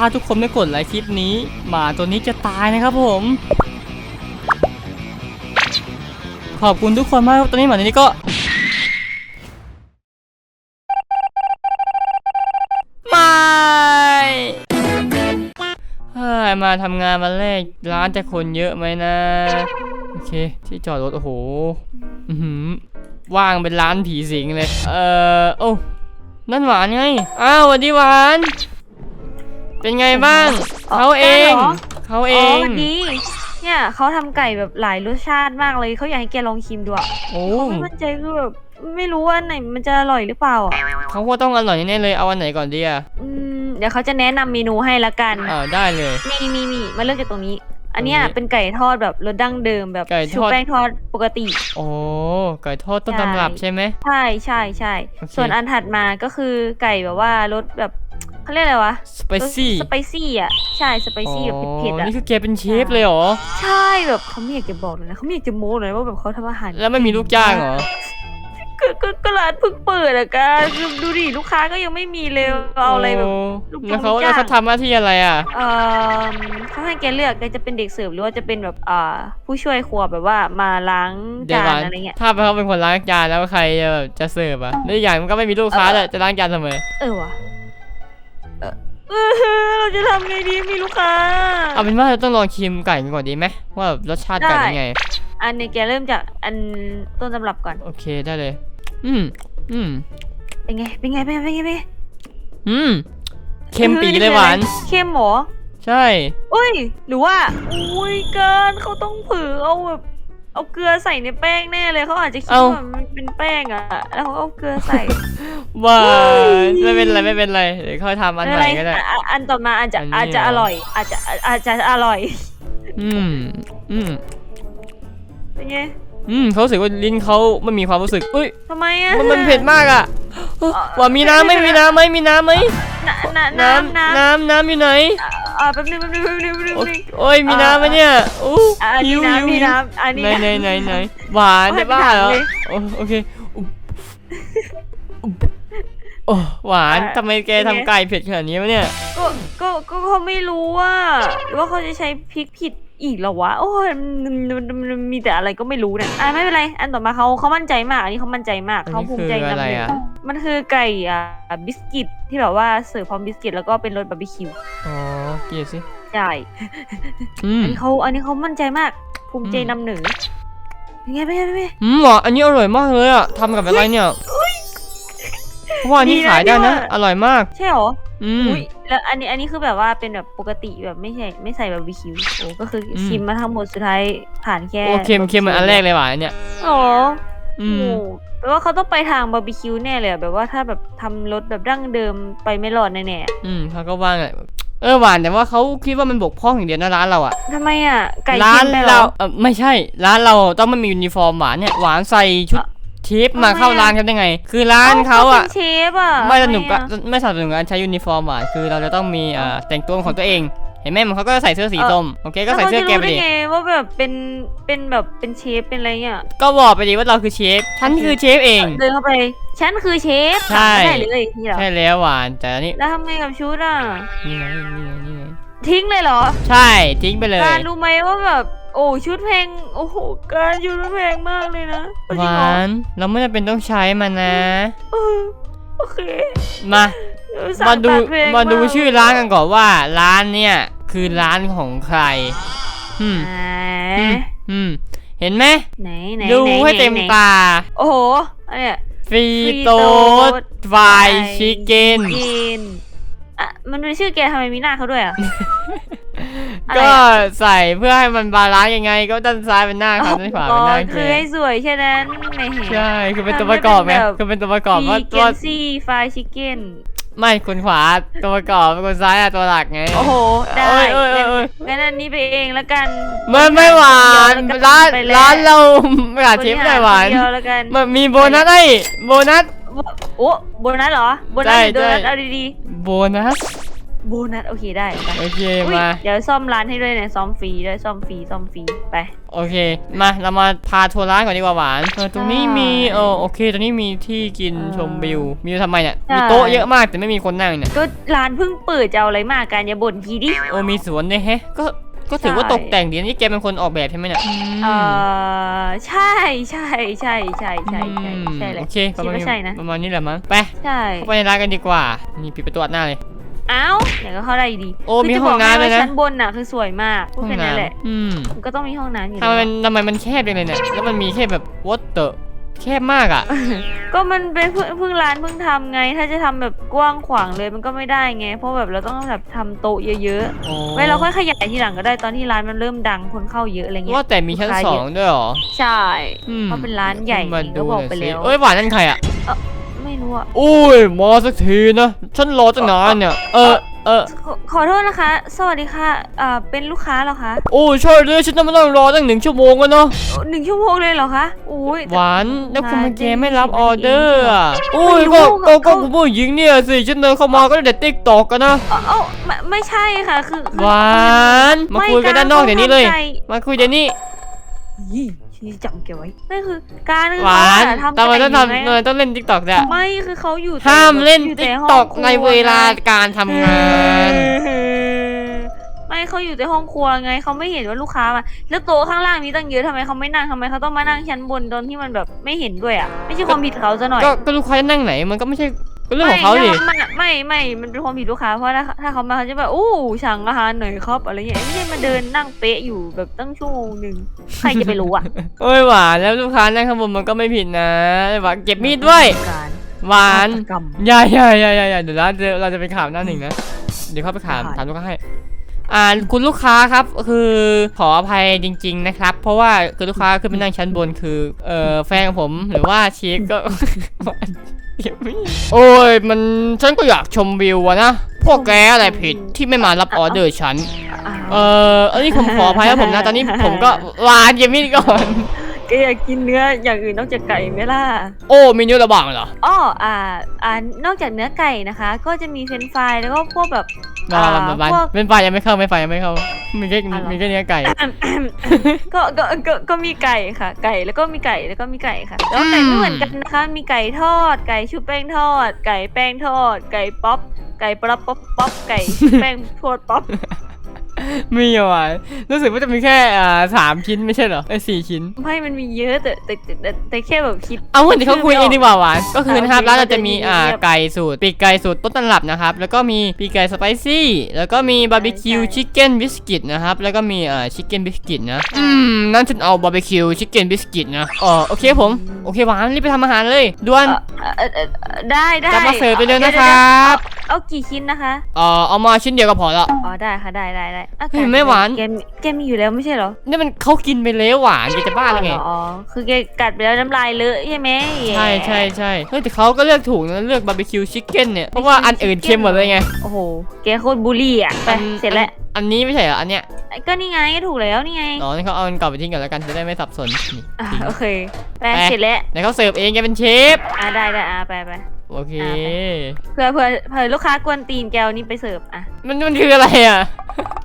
ถ้าทุกคนไม่กดไลค์คลิปนี้หมาตัวนี้จะตายนะครับผม ขอบคุณทุกคนมากตอนนี้หมาตัวนี้ก็ไม่เฮ้ยมาทำงานวันแรกร้านจะคนเยอะไหมนะ โอเค ที่จอดรถ โอ้โหอือหือว่างเป็นร้านผีสิงเลย เอ่อโอ้นั่นหวานไง อ้าวสวัสดีหวาน เป็นไงบ้าง อ๋อเขาเอง ได้เหรอ เขาเออ๋อง วันนี้ เนี่ยเขาทำไก่แบบหลายรสชาติมากเลยเขาอยากให้แกลองชิมดูอะโอ้เขาไม่มั่นใจคือแบบไม่รู้ว่าอันไหนมันจะอร่อยหรือเปล่าอะเขาว่าต้องอร่อยแน่ๆเลยเอาอันไหนก่อนดีอะอืมเดี๋ยวเขาจะแนะนำเมนูให้ละกันอ่าได้เลย นี่นี่นี่มาเริ่มจากตรงนี้ อันเนี้ยตรงนี้เป็นไก่ทอดแบบรสดั้งเดิมแบบไก่ทอด ชุบแป้งทอดปกติ โอ้ไก่ทอดต้นตำรับใช่ไหม ใช่ใช่ใช่โอเค ส่วนอันถัดมาก็คือไก่แบบว่ารสแบบ เขาเรียกอะไรวะสไปซี่สไปซี่อะใช่สไปซี่แบบเผ็ดๆอะนี่คือแกเป็นเชฟเลยเหรอใช่แบบเขาไม่อยากจะบอกเลยนะเขาไม่อยากจะโม้เลยว่าแบบเขาทำอาหารแล้วไม่มีลูกจ้างเหรอก็ก็ก็ร้านเพิ่งเปิดอะกันดูดิลูกค้าก็ยังไม่มีเลยเอาอะไรแบบโลูกจ้างแล้วเขาลูกจ้างแล้วเขาทำหน้าที่อะไรอะเออเขาให้แกเลือกแกจะเป็นเด็กเสิร์ฟหรือว่าจะเป็นแบบอ่าผู้ช่วยครัวแบบว่ามาล้างเดี๋ยวจาก่อนนอะไรเงี้ยถ้าเขาเป็นคนล้างจานแล้วใครจะแบบจะเสิร์ฟอะแล้วอีกอย่างมันก็ไม่มีลูกค้าเลยจะล้างจานเสมอเออวะ เออเออเราจะทำไงดีมีลูกค้า เอาเป็นว่าเราต้องลองชิมไก่กันก่อนดีไหมว่าแบบรสชาติไก่เป็นไง อันนี้แกเริ่มจากอันต้นตำรับก่อน โอเคได้เลย อืมอืมเป็นไงเป็นไงเป็นไงเป็นไงเป็นไงอืมเค็มปีเลยหวานเข้มเหรอใช่ อุ้ย หรือว่า อุ้ยเกินเขาต้องเผือเอาแบบ เอาเกลือใส่ในแป้งแน่เลยเขาอาจจะคิดว่ามันเป็นแป้งอะแล้วเขาเอาเกลือใส่หวานไม่เป็นไรไม่เป็นไรเดี๋ยวค่อยทำอันใหม่ก็ได้อะอะอันต่อมาอาจจะอันนี้อาจจะเหรออร่อย อาจจะอาจจะอร่อย อืมอืมเป็นไง อืมเขารู้สึกว่าลิ้นเขาไม่มีความรู้สึกเอ้ยทำไมอะมันมันเผ็ดมากอะว่ามีน้ำไหมมีน้ำไหมมีน้ำไหมน้ำน้ำน้ำน้ำน้ำน้ำอยู่ไหนอ่าแป๊บนึงแป๊บนึงแป๊บนึงแป๊บนึงโอ๊แป๊บยนึง โอ้ยมีน้ำไหมเนี่ยอู้อะอันหินี้วหิวน้ำนี่หิวน้ำอันนี้ไหนน้ำไหนไหนไหนหวานเอาให้ได้บ้าเหรอไปถามเลยโอโอเคอุ๊บอุ๊บโอ้หวานทำไมแกทำไก่เผ็ดขนาดนี้วะเนี่ย ก็ก็ก็เขาไม่รู้ว่าหรือว่าเขาจะใช้พริกผิด อีกเหรอวะโอ้ยมันมันมันมันมีแต่อะไรก็ไม่รู้เนี่ยอะไม่เป็นไร อันต่อมาเขาเขามั่นใจมาก อันนี้เขามั่นใจมากอันนี้เขาภูมิใจคืออะไรนำหนึ่งอะมันคือไก่อ่าบิสกิตที่แบบว่าเสิร์ฟพร้อมบิสกิตแล้วก็เป็นรสบาร์บีคิวอ๋อเกี่ยวสิใช่อืมอันนี้เขาอันนี้เขามั่นใจมากภูมิใจอืมนำหนึ่งเป็นไงเป็นไงเป็นไงอืมหวานอันนี้อร่อยมากเลยอะทำกับอะไรเนี่ยเพราะว่าอันนี้ดีนะขายได้เนี่นะยอร่อยมาก ใช่เหรอ อืม อุ้ยแล้วอันนี้อันนี้คือแบบว่าเป็นแบบปกติแบบไม่ใช่ไม่ใส่บาร์บีคิวโอ้ก็คืออม ชิมมาทั้งหมดสุดท้ายผ่านแค่โอ้เค็มเค็มเหมือนอันแรกเลยหวานอันเนี่ย อ๋ออืโอ้ม แปลว่าเขาต้องไปทางบาร์บีคิวแน่เลยอะแบบว่าถ้าแบบทำรสแบบดั้งเดิมไปไม่รอดแน่อืมเขาก็ว่าไงเออหวานแต่ว่าเขาคิดว่ามันบกพร่องอย่างเดียวนะร้านเราอะๆทำไมอะไก่ร้าเค็นมไปเหรเราอ เออไม่ใช่ ร้านเราต้องไม่มียูนิฟอร์มหวานเนี่ยหวานใส่ชุดอะ เชฟมาทำไมเข้าอะร้านกันได้ไง คือร้านเขาป็อะนเชฟอะไม่สนุกทำอะอะไม่สนับสนุนการใช้ยูนิฟอร์มหวานคือเราจะต้องมีเอ่อแต่งตัวของตัวเองเห็นไหมมันเขาก็ใส่เสื้อสีส้มโอเคก็ใส่เสื้อแกล้วไปขาจะรู้ดิได้ไงว่าแบบเป็นเป็นแบบเป็นเชฟเป็นอะไรเงี้ยก็บอกไปดิว่าเราคือเชฟฉันคือเชฟเองเดินเข้าไปฉันคือเชฟใช่ถามไม่ได้เลยนี่เหรอใช่แล้วหวานแต่อันนี่แล้วทำไงกับชุดอะนี่ไงนี่ไงนี่ไงทิ้งเลยเหรอ ใช่ทิ้งไปเลยการรู้ไหมว่าแบบโอ้ชุดแพงโอ้โหการชุดมันแพงมากเลยนะหจริงวาเหรอนเราไม่จำเป็นต้องใช้มันนะ เออโอเคมาเออสั่งมาดูตัแพงมาดูกชื่อร้านกันก่อนว่า ร้านเนี่ยคือร้านของใครอืมไหนอืมอืมเห็นไหมไหนไหนดูไนให้เต็มไนตาโอ้โหอันเนี้ย ฟรี Free โต Toast ดไฟชิเก้น กินอะมันเป็นชื่อแกทำไมมีหน้าเขาด้วยอะ อะไรก็อะ ใส่เพื่อให้มันบาลานซ์ยังไง ก็ด้านซ้ายเป็นหน้าเขาด้านขวาอ๋เป็นอหน้าแกคือให้สวยแค่นั้นไม่เห็น ใช่คือเป็นตัวประกอบไงทำให้เป็นแบบ คือเป็นตัวประกอบฟีว่าเกตัวนซี่ไฟชิคเก้นไม่คนขวาตัวประกอบคนซ้ายอะตัวหลักไง โอ้โห ได้โอ้ยโอ้ยโอ้ยโอ้ยงั้นอันนี้ไปเองแล้วกันไม่ไม่หวานเดี๋ยวร้านไปแล้วร้านเราไม่อาชิมได้หวานเดียวแล้วกันมันมีโบนัสไอ้โบนัส โอ้โบนัสเหรอ โบนัสใช่หรือโดนัสใช่เอาดีโบนัสๆ โบโบนัสโอเคได้ไปโอเคอุ๊ยมา เดี๋ยวซ่อมร้านให้ด้วยเนี่ยซ่อมฟรีด้วยซ่อมฟรีซ่อมฟรีไป โอเค มาเรามาพาทัวร์ร้านก่อนดีกว่าหวานเออตรงนี้มีใช่เออโอเคตรงนี้มีที่กินเออชมวิว มีทำไมเนี่ยใช่ มีโต๊ะเยอะมากแต่ไม่มีคนนั่งเนี่ยก็ร้านเพิ่งเปิดจะเอาอะไรมากกันอย่าบ่นทีดิโอ้มีสวนด้วยแฮะก็ก็ถือว่าใช่ ตกแต่งดีนี่แกเป็นคนออกแบบใช่ไหมเนี่ยเออใช่ใช่ใช่ใช่ใช่ใช่อืมใช่เลย โอเคประคิดมาณว่านี้ใช่นะ ประมาณนี้แหละมั้งไปใช่ เข้าไปในร้านกันดีกว่านี่ปิดประตูอัดหน้าเลยเอ้าเดี๋ยวก็เข้าได้อยู่ดีโอ้คืมีจะห้องบกน้ำเลยนะ ว่าชั้นบนน่ะคือสวยมากพูดห้องแค่นั้นแหละน้ำอืมมันก็ต้องมีห้องน้ำอยู่ทำไมแล้วมันทำไมมันแคบจังเลยเนี่ย แล้วมันมีแค่แบบวอเตอร์แคบมากอะ ก็มันเป็นเพิ่งเพิ่งร้านเพิ่งทำไง ถ้าจะทำแบบกว้างขวางเลยมันก็ไม่ได้ไง เพราะแบบเราต้องแบบทำโต๊ะเยอะโอ้ๆไว้เราค่อยขยายทีหลังก็ได้ตอนที่ร้านมันเริ่มดังคนเข้าเยอะอะไรเงี้ยว่าแต่มีชั้นลูกค้าสอเยงอะด้วยเหรอใช่ อืมเพราะเป็นร้านใหญ่มาก็ดูบอกหน่ไปอยสิแล้วเอ้ยหวานนั่นใครอะไม่ รู้อะอุ้ยมาสักทีนะ ฉันรอตั้งนานเนี่ย เออเออขอขอโทษนะคะ สวัสดีค่ะอ่าเป็นลูกค้าเหรอคะโอ้ใช่เลยฉันต้องมานั่งรอตั้งหนึ่งชั่วโมงแล้วเนาะหนึ่งชั่วโมงเลยเหรอคะอุ้ย หวานแล้วคุณมามาแกจริงไม่รับสิออเดอร์อะไม่อุ้ยรู้ก็ก็เขาก็คุณผู้หญิงเนี่ยสิฉันเดินเข้ามาก็ได้แต่ติ๊กตอกกันนะ เอ้าเอ้าไม่ไม่ใช่ค่ะ คือคือหวาน มาคุยกันด้านนอกเดี๋ยวนี้เลย ไม่มาคุยเดี๋ยวนี้ยี่ ชี้จำเก็บไว้นั่นคือการคือหวานเขอะทำทำไมต้องแต่ทำยู่ทำไมต้องเล่นติ๊กตอกเนี่ยไม่คือเขาอยู่แต่ห้ามเล่นอยู่ติ๊แต่กห้งตอกครัในเวลาไงการทำงานไม่เขาอยู่แต่ห้องครัวไงเขาไม่เห็นว่าลูกค้ามาแล้วโต๊ะข้างล่างมีตั้งเยอะทำไมเขาไม่นั่งทำไมเขาต้องมานั่งชั้นบนตอนที่มันแบบไม่เห็นด้วยอะไม่ใช่ความผิดเขาซะหน่อยก็ก็ลูกค้าจะนั่งไหนมันก็ไม่ใช่ ก็เรื่องของเขาดิไม่ไม่ไม่ไม่มันเป็นความผิดลูกค้าเพราะถ้าถ้าเขามาเขาจะแบบอู้สั่งอาหารหน่อยครับอะไรเงี้ยไม่ใช่มาเดินนั่งเป๊ะอยู่แบบตั้งชั่วโมงหนึ่งใครจะไปรู้อะโอ้ยหวานแล้วลูกค้านั่งข้างบนมันก็ไม่ผิดนะหวานเก็บมีดด้วยการหวานฆตกรรมอย่าอย่าอย่าอย่าอย่าเดี๋ยวเราจะเราจะไปข่าวหน้าหนึ่งนะเดี๋ยวเข้าไปข่าวได้ถามลูกค้าให้อ่าคุณลูกค้าครับคือขออภัยจริง ๆ นะครับ เพราะว่าคือลูกค้าขึ้นไปนั่งชั้นบนคือเอ่อแฟนของผมหรือว่าเชฟก็เก็บมีด โอ้ยมันฉันก็อยากชมวิวอะนะพวกแกอะไรผิดที่ไม่มารับออเดอร์ฉันอ่าเอ่ออันนี้ผมขออภัยครับผมนะ ตอนนี้ผมก็หวานเก็บมีดก่อน แกอยากกินเนื้ออย่างอื่นนอกจากไก่ไหมล่ะโอ้มีเนื้อระบางเหรอ อ้ออ่าอ่านอกจากเนื้อไก่นะคะ ก็จะมีเฟรนช์ฟรายแล้วก็พวกแบบมาอ่ามามามาพวก เป็นไฟยังไม่เข้าไม่ไฟยังไม่เข้า มีแค่อะเหรอ มีแค่เนื้อไก่ ก็ก็ก็ก็มีไก่ค่ะ ไก่แล้วก็มีไก่แล้วก็มีไก่ค่ะ แล้วไก่ไม่เหมือนกันนะคะ มีไก่ทอด ไก่ชุบแป้งทอด ไก่แป้งทอด ไก่ป๊อป ไก่ป๊อปป๊อปป๊อปไก่ชุบแป้งทอดป๊อป มีอยู่อะรู้สึกว่าจะมีแค่อ่าสามชิ้นไม่ใช่เหรอไอ้ยสี่ชิ้น ไม่มันมีเยอะแต่แต่แต่แต่แต่แค่แบบคิด เอาเหมือนที่เขาคุยเองดีกว่าหวานก็คือนะครับโอเคร้านเราจะมีมันจะมีอ่าเรียบไก่สูตรปีกไก่สูตรต้นตำรับนะครับ แล้วก็มีปีกไก่สไปซี่ แล้วก็มีบาร์บีคิวใช่ชิคเก้นบิสกิตนะครับ แล้วก็มีอ่าชิคเก้นบิสกิตนะ อืม นั่นฉันเอาบาร์บีคิวชิคเก้นบิสกิตนะอ๋อโอเคผม โอเคหวานรีบไปทำอาหารเลยด่วน เอ่อเอ่อเอ่อเอ่อได้ได้กลับมาเสิร์ฟไปเลยดี๋วนะครับเดี๋ยวเอาเอากี่ชิ้นนะคะ เอ่อเอามาชิ้นเดียวก็พอละ อ๋อได้ค่ะได้ได้ได้อะเฮ้ยไม่หวาน แกมีแกมีอยู่แล้วไม่ใช่เหรอนี่มันเขากินไปแล้วหวานแกจะบ้าหรือไงอ๋อคือแกกัดไปแล้วน้ำลายเลอะใช่ไหมใช่ใช่ใช่เฮ้ยแต่เขาก็เลือกถูกนะเลือกบาร์บีคิวชิคเก้นเนี่ยเพราะว่าอันอื่นเค็มหมดเลยไงโอ้โหแกโคตรบูลลี่อะไปอันเสร็จแล้วอันอันนี้ไม่ใช่เหรออันเนี้ยก็นี่ไงถูกแล้วนี่ไงอ๋อนี่เขาเอาอันเก่าไปทิ้งก่อนแล้วกันจะได้ไม่สับสนนี่อะทิ้ง โอเคไปไป เสร็จแล้วเดี๋ยวเขาเสิร์ฟเองแกเป็นเชฟ อะได้ได้อะไปไป โอเคอ่าเผื่อเผื่อเผื่อลูกค้ากวนตีนแกวนี้ไปเสิร์ฟอะ มันมันคืออะไรอะ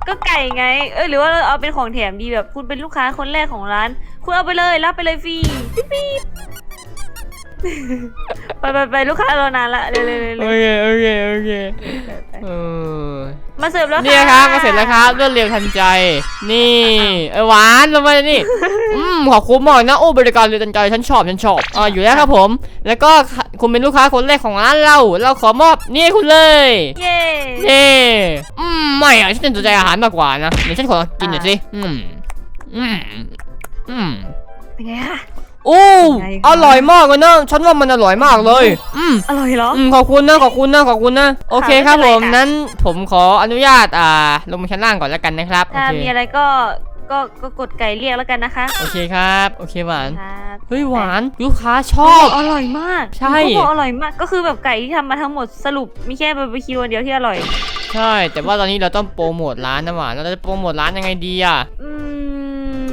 ก็ไก่ไง เอ้ยหรือว่าเราเอาเป็นของแถมดีแบบคุณเป็นลูกค้าคนแรกของร้าน คุณเอาไปเลยรับไปเลยฟรีปิ๊บปิ๊บ ไปไปไปลูกค้ารอนานละเร็วเร็วเร็วโอเร็วเคโอเคโอเคเออมาเสิร์ฟแล้วเนี่ยครับมาเสร็จแล้วครับรวดเร็วทันใจ นี่เออหวานลงมาเลยนี่ อืมขอบคุณมากนะโอ้บริการเร็วทันใจฉันชอบฉันชอบอ่าอยู่แล้วครับผม แล้วก็คุณเป็นลูกค้าคนแรกของร้านเรา เราขอมอบนี่ให้คุณเลย เย้ เย่อืม ไม่อะฉันสนใจอาหารมากกว่านะ เดี๋ยวฉันขอกินหน่อยสิ อืม อืม อืม เป็นไงคะ โอ้ไงคะ อร่อยมากเลยนะ ฉันว่ามันอร่อยมากเลย อืม อร่อยเหรอ อืมขอบคุณนะขอบคุณนะขอบคุณนะโอเคครับไม่ผเป็นมไรค่ะ นั้นผมขออนุญาตอ่าลงมาชั้นล่างก่อนแล้วกันนะครับโอถ้าเคมีอะไรก็ก็ก็กดไก่เรียกแล้วกันนะคะโอเคครับโอเคหวานครับเฮ้ยหวานลูกค้าชอบ อร่อยมากใช่ เขาบอกอร่อยมากก็คือแบบไก่ที่ทำมาทั้งหมดสรุปมีแค่บาร์บีคิวอันเดียวที่อร่อย ใช่ แต่ว่าตอนนี้เราต้องโปรโมทร้านนะหวานเราจะโปรโมทร้านยังไงดีอะอื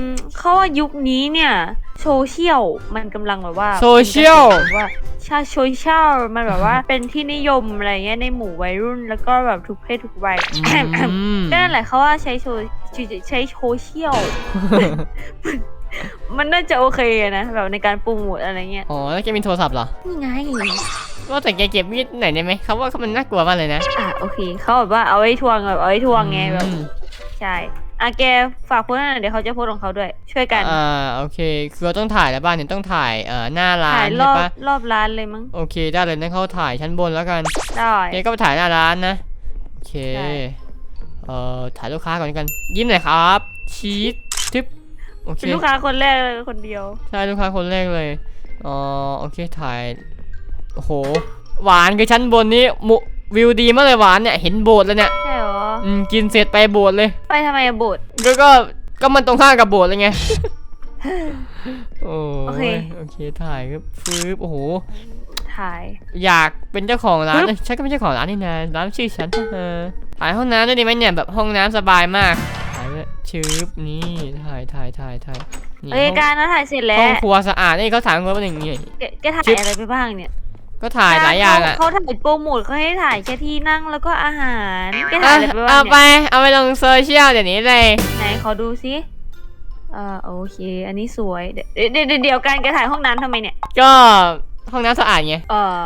มเขาว่ายุคนี้เนี่ย โซเชียลมันกำลังแบบว่าโซเชียล ป็นกระแสแบบว่าใาโซเชียลมันแบบว่า เป็นที่นิยมอะไรเงี้ยในหมู่วัยรุ่นแล้วก็แบบทุกเพศทุกวัย อืม ก็นั่นแหละเขาว่าใช้โซใช้โซเชียล มันน่าจะโอเคนะแบบในการโปรโมทอะไรเงี้ยอ๋อแล้วแกมีโทรศัพท์เหรอนี่ไง ว่าแต่แกเก็บมีดไหนได้ไหมเขาว่ามันน่ากลัวมากเลยนะอะโอเคเขาแบบว่าเอาไว้ทวงแบบเอาไว้ทวงไงแบบ อืมใช่ อะแกฝากโพสต์หน่อยเดี๋ยวเขาจะโพสต์ของเขาด้วย ช่วยกันอ่าโอเคคือเราต้องถ่ายแล้วบ้านเนี่ยต้องถ่ายเอ่อหน้าร้าถ่านยรใช่อบปะรอบร้านเลยมั้งโอเค ได้เลยนั่นเขาถ่ายชั้นบนแล้วกันได้แกก็ไปถ่ายหน้าร้านนะโอเคได้เอ่อถ่ายลูกค้าก่อนแล้วกัน ยิ้มหน่อยครับชีสทึบโอเค เป็นลูกค้าคนแรกเลยคนเดียว ใช่ลูกค้าคนแรกเลยอ๋อโอเคถ่าย โอ้โห หวานคือชั้นบนนี้มุวิวดีมากเลยหวานเนี่ย เห็นโบสถ์แล้วเนี่ย ใช่เหร ออืมกินเสร็จไปโบสถ์เลย ไปทำไมอะโบสถ์ ก็ก็ก็มันตรงข้ามกับโบสถ์เลยไง โอ้โอเคยโอเคถ่ายครับฟืบโอ้โห ถ่าย อยากเป็นเจ้าของร้านปึ๊บเอ้ยฉันก็เป็นเจ้าของร้านนี่นะร้านชื่อฉันเออถ่ายห้องน้ำด้วยดีไหมเนี่ยแบบห้องน้ำสบายมากถ่ายเลยชืบนี่ถ่ายถ่ายถ่ายถ่ายนี่เอ้ยห้องการนะถ่ายเสร็จแล้ห้วองครัวสะอาดนี่เขาถ่ายครัวเป็นอย่างนี้แกแกถ่ายชึบอะไรไปบ้างเนี่ย ก็ถ่ายหลายอย่างอะเขาเขาถ่ายโปรโมทเขาให้ถ่ายแค่ที่นั่งแล้วก็อาหารแกถ่าอะยอะไรไปบ้าเอางไป เนี่ยเอาไปลงโซเชียลเดี๋ยวนี้เลย ไหนขอดูซิเอ่าโอเค อันนี้สวยเดี๋ยวเดี๋ยวเดี๋ยวเดี๋ยวการแกถ่ายห้องน้ำทำไมเนี่ยก็ห้องน้ำสะอาดไง เออ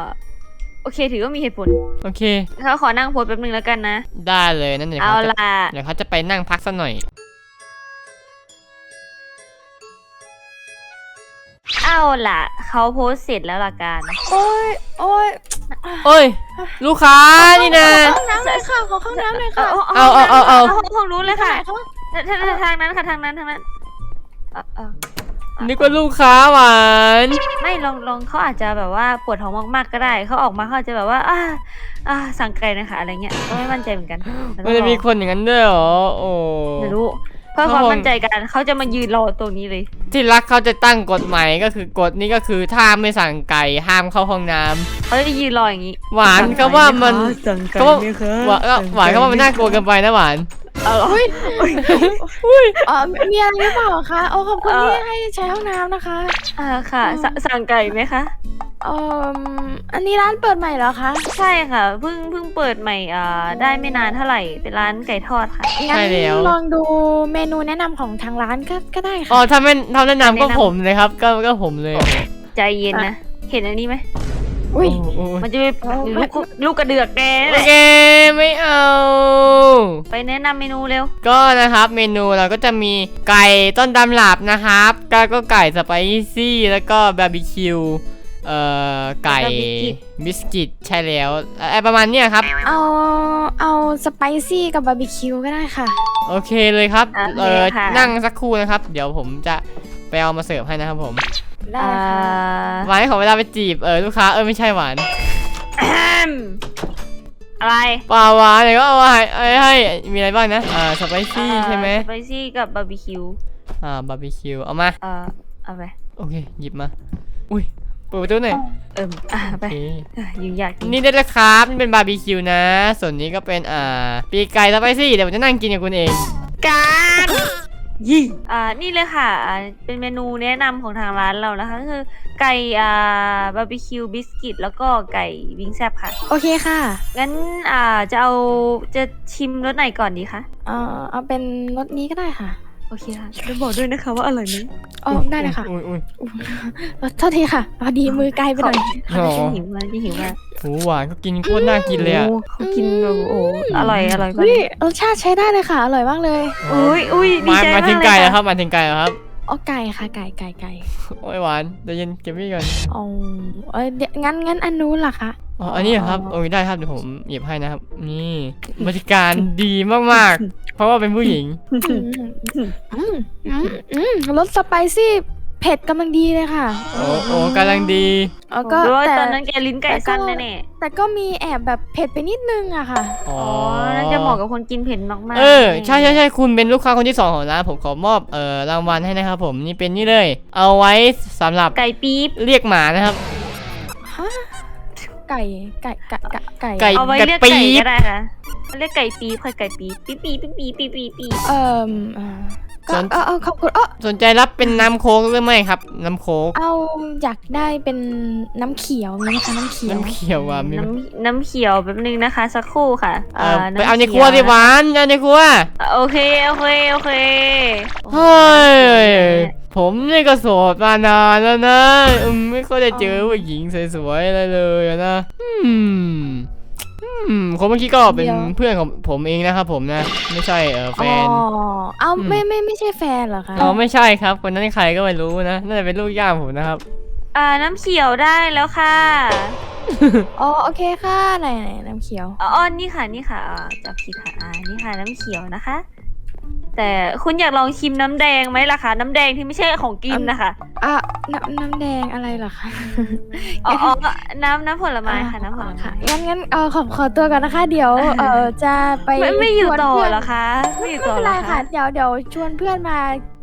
โอเคถือว่ามีเหตุผลโอเค เขาขอนั่งโพสแป๊บนึงแล้วกันนะ ได้เลยนั่นเดี๋ยวเอาเขาจะล่ะ เดี๋ยวเขาจะไปนั่งพักสักหน่อย เอาล่ะ เขาโพสเสร็จแล้วล่ะการโอ้ยโอ้ยโอ้ย ลูกค้านี่นะห้องน้ำเลยค่ะขอห้องน้ำเลยค่ะเอาเอาเอาเอาห้องห้องนู้นเลยค่ะเขาทางทางทางนั้นค่ะทางนั้นทางนั้นเอ่อเอ่อนึกว่าลูกค้าหวาน ไม่ลองลองเขาอาจจะแบบว่าปวดท้องมากๆก็ได้ เขาออกมาเขาอาจจะแบบว่าอ่าอ่าสั่งไกลนะคะอะไรเงี้ยก็ไม่มั่นใจเหมือนกันมันจะมีคนอย่างนั้นด้วยเหรอ โอ้ ไม่รู้ เพื่อเขาความคงมั่นใจกันเขาจะมายืนรอตรงนี้เลย ที่รักเขาจะตั้งกฎใหม่ก็คือกฎนี้ก็คือถ้าไม่สั่งไก่ห้ามเข้าห้องน้ำเขาจะยืนรออย่างนี้ หวานเขาว่ามันสั่งไก่เขาว่าไหมคะหวานหวานเขาว่ามันน่ากลัวเกินไปนะหวาน เอาเหรอเออมีอะไรหรือเปล่าคะโอ้ขอบคุณที่ให้ใช้ห้องน้ำนะคะ อ่าค่ะสสั่งไก่ไหมคะ เอออันนี้ร้านเปิดใหม่เหรอคะใช่ค่ะเพิ่งเพิ่งเปิดใหม่อ่าได้ไม่นานเท่าไหร่เป็นร้านไก่ทอดค่ะ งั้นใช่แล้ว ลองดูเมนูแนะนำของทางร้านก็ก็ได้อ๋อค่ะถ้าไม่ถ้าแนะนำก็แนะนำ ผมเลยครับ ก็ก็ผมเลยใจเย็นนะ เห็นอันนี้ไหม อุ้ยโอ้โหมันจะเป็นลูกลูกกระเดือกแกนั่นโอแหละเคไม่เอา ไปแนะนำเมนูเร็ว ก็นะครับเมนูเราก็จะมีไก่ต้นตำรับนะครับก็ก็ไก่สไปซี่แล้วก็บาร์บีคิวเอ่อไก่บิสกิตใช่แล้วเอ่อประมาณเนี้ยครับ เอาเอาสไปซี่กับบาร์บีคิวก็ได้ค่ะ โอเคเลยครับ โอเคเออค่ะ นั่งสักครู่นะครับ เดี๋ยวผมจะไปเอามาเสิร์ฟให้นะครับผม ได้อ่าค่ะหวานขอเวลาไปจีบเออลูกค้าเออไม่ใช่หวานอะไรเปล่าหวานเดี๋ยวก็เอามาให้ให้ให้มีอะไรบ้างนะ อ่าสไปซี่ใช่ไหมสไปซี่กับบาร์บีคิวอ่าบาร์บีคิวเอามา เอ่อเอาไปโอเค หยิบมา อุ้ยเปิดประตูหน่อยเอิ่มอะโอไปเคเอ้ยยุ่งยากจริงนี่ได้แล้วครับ นี่เป็นบาร์บีคิวนะ ส่วนนี้ก็เป็นอ่า ปีกไก่สไปซี่เดี๋ยวผมจะนั่งกินกับคุณเอง การ ยี่อ่านี่เลยค่ะอ่าเป็นเมนูแนะนำของทางร้านเรานะคะก็คือไก่อ่าบาร์บีคิวบิสกิตแล้วก็ไก่วิงแซบค่ะ โอเคค่ะ งั้นอ่าจะเอาจะชิมรสไหนก่อนดีคะ เออเอาเป็นรสนี้ก็ได้ค่ะ โอเคค่ะแล้วบอกด้วยนะคะว่าอร่อยไหมอ๋อได้เลยค่ะอุ้ยอุ้ยเอ่อโทษทีค่ะพอดีมือไกลไปหน่อยเขาจะหิวมากจะหิวมากโหหวานก็กินโคตรน่ากินเลยอะโอ้เขากินแบบโอ้อร่อยอร่อยมากอุ้ยรสชาติใช้ได้เลยค่ะ อร่อยมากเลยอุ้ยอุ้ยดีมาใจมามากถึงเลยไก่แล้วคค่ะรับมาถึงไก่แล้วครับอ๋อไก่ค่ะไก่ไก่ไก่โอ้ยหวานเดี๋ยวเย็นเก็บไว้ก่อนอ๋อเอ้ยเดี๋ยวงั้นงั้นอันนู้นล่ะคะ อ๋ออันนี้เหรอครับโอ้ยได้ครับเดี๋ยวผมหยิบให้นะครับ นี่บริการดีมากๆ เพราะว่าเป็นผู้หญิง อืมอืมอืมอืมรสสไปซี่เผ็ดกำลังดีเลยค่ะโอ้โอ้กำลังดีแล้วก็ก็แต่ตอนนั้นแกลิ้นไก่สั้นแน่แต่ก็มีแอบแบบเผ็ดไปนิดนึงอะค่ะอ๋อๆอ๋อนั่นจะเหมาะกับคนกินเผ็ดมากๆเออใช่ใช่ใช่คุณเป็นลูกค้าคนที่สองของร้านผมขอมอบเอ่อรางวัลให้นะครับผมนี่เป็นนี่เลย เอาไว้สำหรับไก่ปี๊บเรียกหมานะครับฮะ ไก่ไก่ไก่ไก่ไก่ไก่ เอาไว้เรียกปี๊ไก่บก็ได้ค่ะเรียกไก่ปีบค่ะไก่ปีบปีบปีบปีบปีบปีบปีบปีบเอ่ออ่าก็สน เออเออขอบคุณเออสนใจรับเป็นน้ำโค้กหรือไม่ครับ น้ำโค้กเอาอยากได้เป็นน้ำเขียวมีไหมคะน้ำเขียวน้ำเขียวอะมีไหมน้ำน้ำเขียวแป๊บนึงนะคะ สักครู่ค่ะเออไปำเอาในขีครัวดิหวานเอาในครัว โอเคโอเคโอเค เฮ้ย ผมนี่ก็โสดมานานแล้วนะอืมไม่ค่อยได้เจอผู้หญิงสวยๆอะไรเลยอะนะอืมอืมคนเมื่อกี้ก็เป็นเพื่อนของผมเองนะครับผมนะ ไม่ใช่เออแฟอ๋อนเอาอืมไม่ไม่ไม่ใช่แฟนเหรอคะอ๋อไม่ใช่ครับคนนั้นใครก็ไม่รู้นะน่าจะเป็นลูกย่างผมนะครับอ่าน้ำเขียวได้แล้วค่ะ อ๋อโอเคค่ะไหนไหนน้ำเขียว อ๋ออ๋อนี่ค่ะนี่ค่ะอ่าจับผิดค่ะอ่านี่ค่ะน้ำเขียวนะคะ แต่คุณอยากลองชิมน้ำแดงไหมล่ะคะ น้ำแดงที่ไม่ใช่ของกินนะคะอะน้ำน้ำแดงอะไรเหรอคะอ๋ออ๋อน้ำน้ำผลไม้ค่ะน้ำผลไม้ค่ะงั้นงั้นเออขอขอตัวก่อนนะคะ เดี๋ยวเออจะไปไม่ไม่อยู่ชวนต่อเพื่นเหรอคะไม่อยู่ไม่ต่อเป็นเหรไรอค่ะ คะ เดี๋ยวเดี๋ยวชวนเพื่อนมา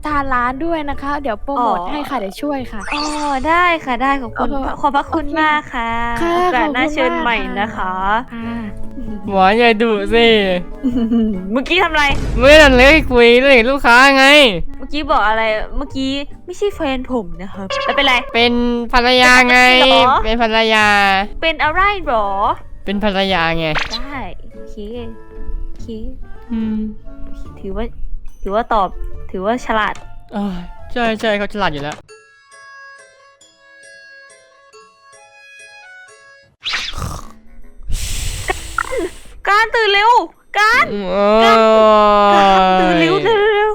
ทานร้านด้วยนะคะ เดี๋ยวโปรโมทอ๋อ ให้ค่ะเดี๋ยวช่วยค่ะ อ๋อได้ค่ะได้ขอบคุณ เออขอบพระคุณมากค่ะค่ะโอกาสหน้าขอบคุณเชิญมากใหม่ค่ะ นะคะ ค่ะ หวานอย่าดุสิเมื่อกี้ทำอะไร ไม่ได้เลยคุยเรื่องลูกค้าไง เมื่อกี้บอกอะไร เมื่อกี้ไม่ใช่แฟนผมนะครับแล้วเป็นไร เป็นภรรยาไงเหรอเป็นภรรยา เป็นอะไรหรอ เป็นภรรยาไง ได้โอเคโอเคอืมถือว่า ถือว่าตอบ ถือว่าฉลาดเอ้ยใช่ใช่เขาฉลาดอยู่แล้ว ตื่นเร็วเร็วเร็ว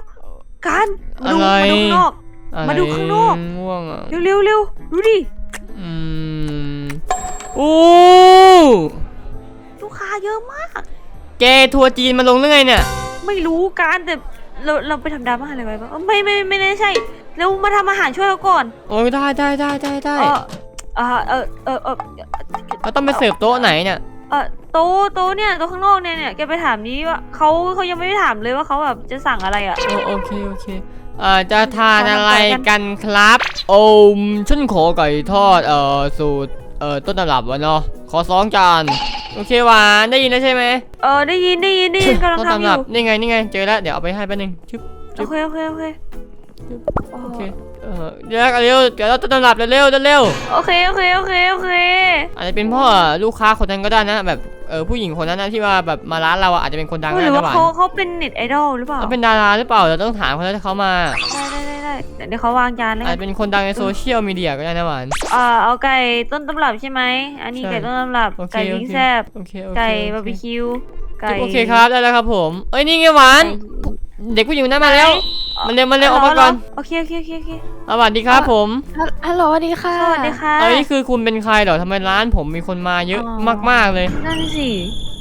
การมาดูอะไรมาดูข้างนอกอะไรมาดูข้างนอกง่วงอะเร็วเร็วเร็วดูดิอืมโอ้ลูกค้าเยอะมาก แกทัวร์จีนมาลงเรื่องไงเนี่ย ไม่รู้การแต่เราเราไปทำดราม่าอะไรไว้บ้างเอ้าไม่ไม่ไม่ได้ใช่เรามาทำอาหารช่วยเขาก่อน โอ้ยได้ได้ได้ได้ได้เออเออเออเออเออเราต้องไปเสิร์ฟโต๊ะไหนเนี่ย เออโต๊ะโต๊ะเนี่ยโต๊ะข้างนอกเนี่ยเนี่ยแกไปถามนี้ว่าเขาเขายังไม่ได้ถามเลยว่าเขาแบบจะสั่งอะไรอะ โอโอเคโอเค เอ่อจะทานอะไรกันครับ โอมชุ่นโขไก่ทอดเอ่อสูตรเอ่อต้นตำรับวะเนาะขอสองจานโอเคหวานได้ยินแล้วใช่ไหมเออได้ยินได้ยินได้ยินกำลังต้นทำอตำรับยู่นี่ไงนี่ไงเจอแล้วเดี๋ยวเอาไปให้แป๊บนึงชึบ โอเคโอเคโอเค โอเค เออเดี๋ยวเร็วเดี๋ยวเราต้นตำรับเร็วเร็วเร็วโอเคโอเคโอเคโอเคอาจจะเป็นเพ่อลูกค้าคนนั้นก็ได้นะ แบบเออผู้หญิงคนนั้นนะที่ว่าแบบมาร้านเราอะอาจจะเป็นคนดังหก็รือได้ว่านะหวานเขาเขาเป็นเน็ตไอดอลหรือเปล่าเขาเป็นดาราหรือเปล่าเราต้องถามเขาแล้วถ้าเขามา ได้ได้ได้ได้เดี๋ยวเขาวางจานแล้วอาจกันจะเป็นคนดังในโซเชียลมีเดียก็ได้นะหวาน เอ่อเอาไก่ต้นตำรับใช่ไหมอันนี้ใช่ ไก่ต้นตำรับโอเคไก่โอวิงเคแซ่บโอเคโอเคไก่โอเคบาร์บีคิวไก่โอเคครับได้แล้วครับผม เอ้ยนี่ไงหวานเด็กผู้หญิงคนนั้นมาแล้ว มาเร็วมาเร็วออกมาก่อนโอเคโอเคโอเคโอเคสวัสดีครับผมฮัลฮัลโหลสวัสดีค่ะสวัสดีค่ะเอ้ยคือคุณเป็นใครเหรอทำไมร้านผมมีคนมาเยอะอ๋อมากๆเลย นั่นสิ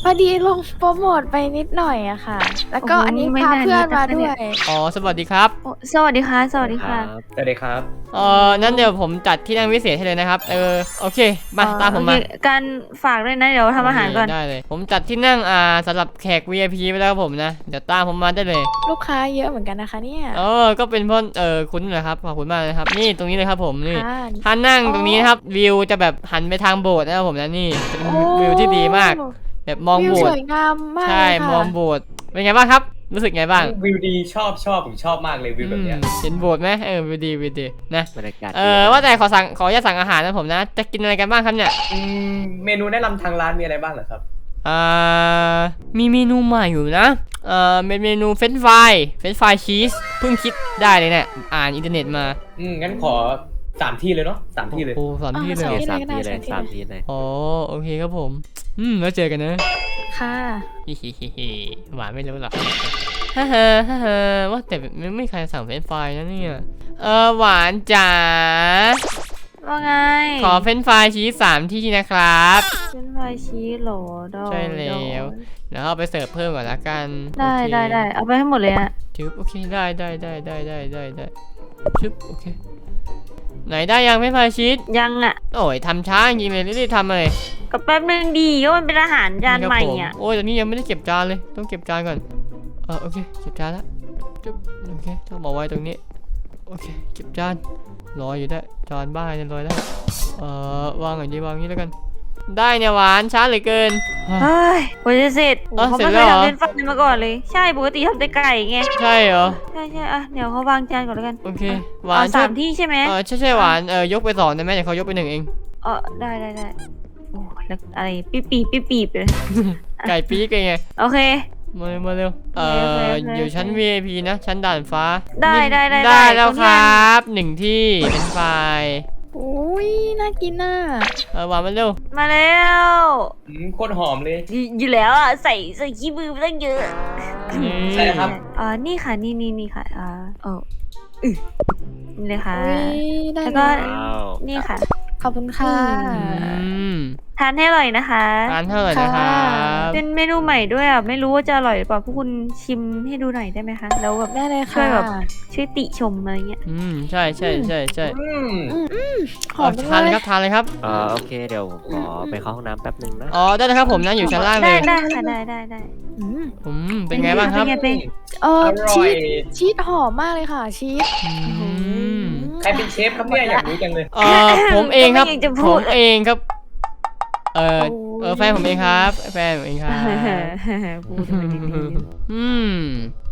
พอดีลงโปรโมทไปนิดหน่อยอะค่ะ แล้วก็โอ้โหอันนี้ไม่พาน่าเพื่อนนิดนะมาคะเนี่ด้วย ย อ๋อสวัสดีครับโอ้สวัสดีค่ะ สวัสดีค่ะ สวัสดีครับ เออนั้นเดี๋ยวผมจัดที่นั่งพิเศษให้เลยนะครับ เออโอเคมาเอ่อตามผมมาโอเคการฝากด้วยนะเดี๋ยวทำอาหารก่อน โเคได้เลย ผมจัดที่นั่งอ่าสำหรับแขก VIP ไปแล้วครับผมนะเดี๋ยวตามผมมาได้เลย ลูกค้าเยอะเหมือนกันนะคะเนี่ยเออ ก็เป็นเพราะเออคุณนะครับขอบคุณมากนะครับ นี่ตรงนี้เลยครับผมนี่ ค่ะ ถ้านั่งอ๋อตรงนี้นะครับวิวจะแบบหันไปทางโบสถ์นะครับผมนะนี่จะเป็นวิวที่ดีมาก แบบมองวิวโบสสถ์วยงามมากใช่เลยค่ะมองโบสถ์เป็นไงบ้างครับ รู้สึกไงบ้างวิวดีชอบชอบผมชอบมากเลยวิวแบบเนี้ยอืมเห็นโบสถ์ไหมเออวิวดีวิวดีนะบรรยากาศเออว่าแต่ขอสั่งขออนุญาตสั่งอาหารนะผมนะ จะกินอะไรกันบ้างครับเนี่ยมเมนูแนะนำทางร้านมีอะไรบ้างเหรอครับอ่ามีเมนูใหม่อยู่นะเอ่อเป็นเมนูเฟรนช์ฟรายเฟรนช์ฟรายชีสเพิ่งคิดได้เลยเนี่ยอ่านอินเทอร์เน็ตมา อืมงั้นขอ สามที่เลยเนาะสามที่เลย โอ้สามที่เลยเหรอสามที่เลยสามที่เลยอ๋อโอเคครับผม อืมแล้วเจอกันนะค่ะฮิฮิฮิฮิหวานไม่รู้หรอกฮ่าฮ่าฮ่าฮ่าว่าแต่ไม่ไม่มีใครสั่งเฟรนช์ฟรายนะเนี่ยเออหวานจ๋าว่าไง ขอเฟรนช์ฟรายชีสสามที่นะครับเป็นไฟชีสเหรอดอกใช่แล้วเดี๋ยวเอาไปเสิร์ฟเพิ่มก่อนละกัน ได้โอเคได้ได้เอาไปให้หมดเลยอะชึบโอเคได้ได้ได้ได้ได้ได้ได้ชึบโอเค ไหนได้ยังไม่พายชีสยังอะโอ้ยทำช้าจริงๆเลยรีบๆทำเลยก็แป๊บนึงดีก็มันเป็นอาหารจานครับใหม่ผอะโอ้ยตอนนี้ยังไม่ได้เก็บจานเลยต้องเก็บจานก่อนเออโอเคเก็บจานแล้วจุ๊บโอเคต้องมาไว้ตรงนี้โอเคเก็บจานรออยู่ได้จานบ้าเนี่ยรอได้เอ่อวางอย่างนี้วางอย่างนี้แล้วกัน ได้เนี่ยหวานช้าเหลือเกิน เฮ้ยโยจะเสร็จโอ้เขาไม่เคยทำเลนส์ฟันมาก่อนเลย ใช่ปกติทำแต่ไก่ไง ใช่เหรอ ใช่ใช่อะเดี๋ยวเขาวางจานก่อนแล้วกัน โอเค หวานสามที่ใช่ไหมเออใช่ใช่หวานเออยกไปสองได้ไหมเดี๋ยวเขายกไปหนึ่งเองเออได้ได้ได้โอ้แล้วอะไรปีปีปีปีเลย ไก่ปี๊กไง โอเคมาเร็วมาเร็ว เอ่ออยู่ชั้น VIP นะ ชั้นด่านฟ้า ได้ได้ได้ได้แล้วครับหนึ่งที่เป็นไฟ อุ้ยน่ากินน่ะเอวางมานเร็วมาแล้วอืมโคตรหอมเลยอยู่แล้วอะใส่ใส่ขี้มือไปตั้งเยอะอืมใช่ครับ อ๋อนี่ค่ะนี่นี่นี่ค่ะอ๋อโอ้อนี่เลยค่ะแล้วก็นี่ค่ะขอบคุณค่ะ ทานให้อร่อยนะคะทานเถอะนะครัเป็นเมนูใหม่ด้วยอะไม่รู้ว่าจะอร่อยหรือเปล่าพวกคุณชิมให้ดูหน่อยได้ไหมคะแล้วแบบได้เลยค่ะช่วยแบบช่วยติชมอะไรเงี้ยอืมใช่ใช่ใช่ใช่หอมจัทานเลยครับทานเลยครับเออโอเคเดี๋ยวขอไปเข้าห้องน้ำแป๊บนึงนะ อ๋อได้เลยครับผมนั่งอยู่ชั้นล่างเลได้ยได้ได้ได้ได้ผมเป็นไงบ้างครับเอออชีสชีสหอมมากเลยค่ะชีสใครเป็นเชฟครับเนี่ยอยากรู้จังเลย เออผมเองครับผมเองครับ เออเออแฟนผมเองครับ แฟนผมเองครับพูดอะไรดีอื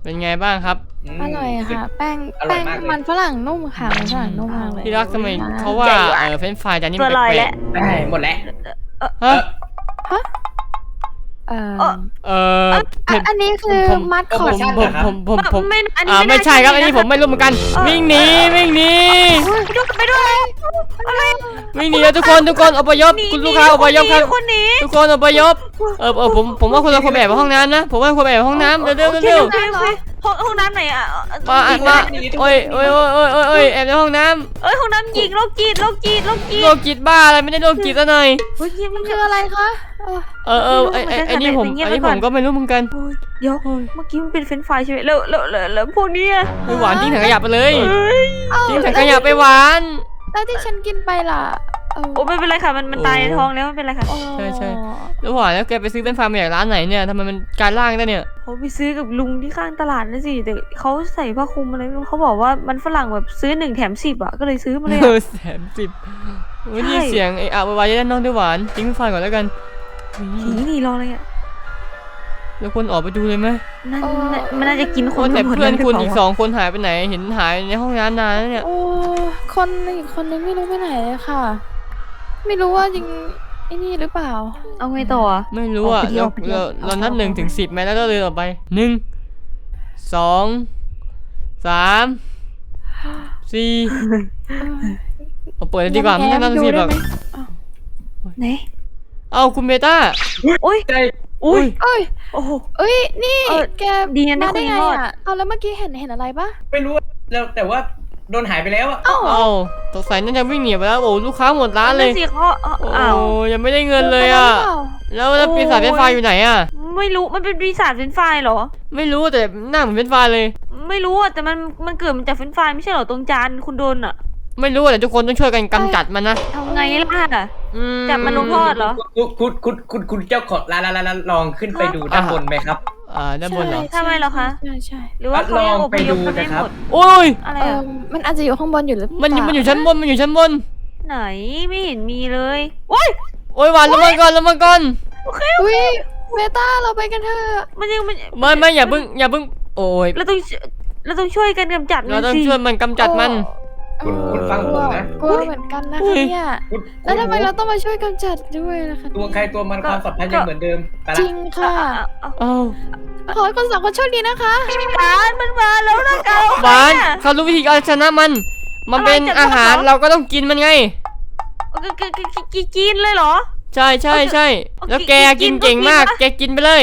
เป็นไงบ้างครับ อร่อยค่ะ แป้งแป้งมันฝรั่งนุ่มค่ะมันฝรั่งนุ่มมากเลยที่รักทำไมเขาว่าเออเฟรนฟรายจานนี้มันเปลกๆหมดแล้วฮะ เอ่อเอออันนี้คือมัดคอผร์ดมผม ผม ผม ผมไม่อันนี้ไม่ใช่ครับ อันนี้ผมไม่รู้เหมือนกัน วิ่งหนี วิ่งหนี ไปด้วยไปด้วยอะไรวิ่งหนีแล้ทุกคน ทุกคนอพยพ คุณลูกค้าอพยพครับ คนะทุกคนอพยพ เออเออผม ผมว่าคนเราคนแอบห้องน้ำนะ ผมว่าคนแอบห้องน้ำเร็วเร็วเร็ว โอ ห้องห้องน้ำไหนอะมาอันมาโอ้ยโอ้ยโอ้ยโอ้ยโอ้ยโอ้ยแอบในห้องน้เอ้ยห้องน้ำหญิงโรคจิตโรคจิตโรคจิตโรคจิตบ้าอะไรไม่ได้โรคจิตซะหน่อย เฮ้ยเงียบมันคืออะไรคะเออเออเออไอไอ้ไอ้นี่ผมไอ้นี่ผมก็ไม่รู้เหมือนกันอ้ยเดี๋ยวอ้ย เมื่อกี้มันเป็นเฟรนช์ฟรายใช่ไหมแล้วแล้วแล้วแล้วพวกเนี้ยไปหวานทิ้งถังขยะไปเลยเอ้ย เอ้าทิ้งถังขยะไปหวานแล้วที่ฉันกินไปล่ะ โอ้ไม่เป็นไรค่ะมันมันตายในท้องแล้วไม่เป็นไรค่ะใช่ใช่ แล้วหวานแล้วแกไปซื้อเป็นฟาร์มมาจากร้านไหนเนี่ยทำไมมันการล่างได้เนี่ยเขาไปซื้อกับลุงที่ข้างตลาดนะสิแต่เขาใส่ผ้าคลุมอะไรม่รู้เขาบอกว่ามันฝรั่งแบบซื้อหนึ่งแถมสิบอะก็เลยซื้อมาเลยเออแสนสิบวันนี้เสียงไอ้อาะวายด้านนอกด้วยหวานทิ้งฟันก่อนแล้วกันผีนี่รออะไรอะแล้วคนออกไปดูเลยไหมนั่นน่ะมันน่าจะกินคนแต่เพื่อนคุณอีกสองคนหายไปไหนเห็นหายในห้องน้ำนานเนี่ย โอ้คนอีกคนนึงไม่รู้ไปไหนเลยค่ะ ไม่รู้ว่าจริงไอ้นี่หรือเปล่า เอาไงต่อไม่รู้อะเราเยราวเรานับหนึ่งถึงสิบไหมแล้วก็เดินออกไปหนึ่งสองสามสี่เอาเปิดเลยดีกว่าไม่ต้องนับงสิบหรอกไหนเอาคุณเบต้าโอ้ยโอุ้ยโอ้ยโอ้โอ้ยนี่แกดีนะได้มได้ณไงรออะเอาแล้วเมื่อกี้เห็นเห็นอะไรปะไม่รู้แล้วแต่ว่า โดนหายไปแล้วอะเอ้าเอาสงสัยน่าจะวิ่งหนีไปแล้วโอ้ลูกค้าหมดร้านเลยโอ้เยังไม่ได้เงินเลยอะแล้วแล้วปีศาจเฟรนฟายอยู่ไหนอะ ไม่รู้มันเป็นปีศาจเฟรนช์ฟายเหรอ ไม่รู้แต่หน้าเหมือนเฟรนช์ฟายเลย ไม่รู้อะแต่มันมันเกิดมาจากเฟรนช์ฟายไม่ใช่เหรอตรงจานคุณโดนอะไม่รู้แต่ทุกคนต้องช่วยกันกำจัดมันนะทำไงล่ะจับมันลงโทษเหรอคุณคุณคุณคุณเจ้าของร้านร้านร้านลองขึ้นไปดูด้านบนไหมครับ อ่าด้านบนเหรอ ใช่ทำไมเหรอคะ ใช่ใช่หรือว่าเขายังอพยพกันไม่หมดโอ้ย อะไรมันอาจจะอยู่ข้างบนอยู่หรือเปล่ามันอยู่มันอยู่ชั้นบน มันอยู่ชั้นบน ไหนไม่เห็นมีเลยโอ้ยโอ้ยหวานลงมาก่อนลงมาก่อน โอเคโอเคเมตาเราไปกันเถอะมันยังมันไม่ไม่อย่าเพิ่งอย่าเพิ่งโอ้ย เราต้องเราต้องช่วยกันกำจัดมัเรานต้องช่วยมันกำจัดมัน คุณคุณฟังผมนะ กลัวเหมือนกันนะคะเนี่ยแล้วทำไมเราต้องมาช่วยกำจัดด้วยล่ะคะตัวใครตัวมันความสัมพันธ์ยังเหมือนเดิมจริงค่ะขอให้คนสองคนโชคดีนะคะ หวานมันมาแล้วนะเกาหวาน เขารู้วิธีการชนะมัน มันเป็นอาหารเราก็ต้องกินมันไง กินเลยเหรอ ใช่ใช่ใช่แล้วแกกินเก่งมาก แกกินไปเลย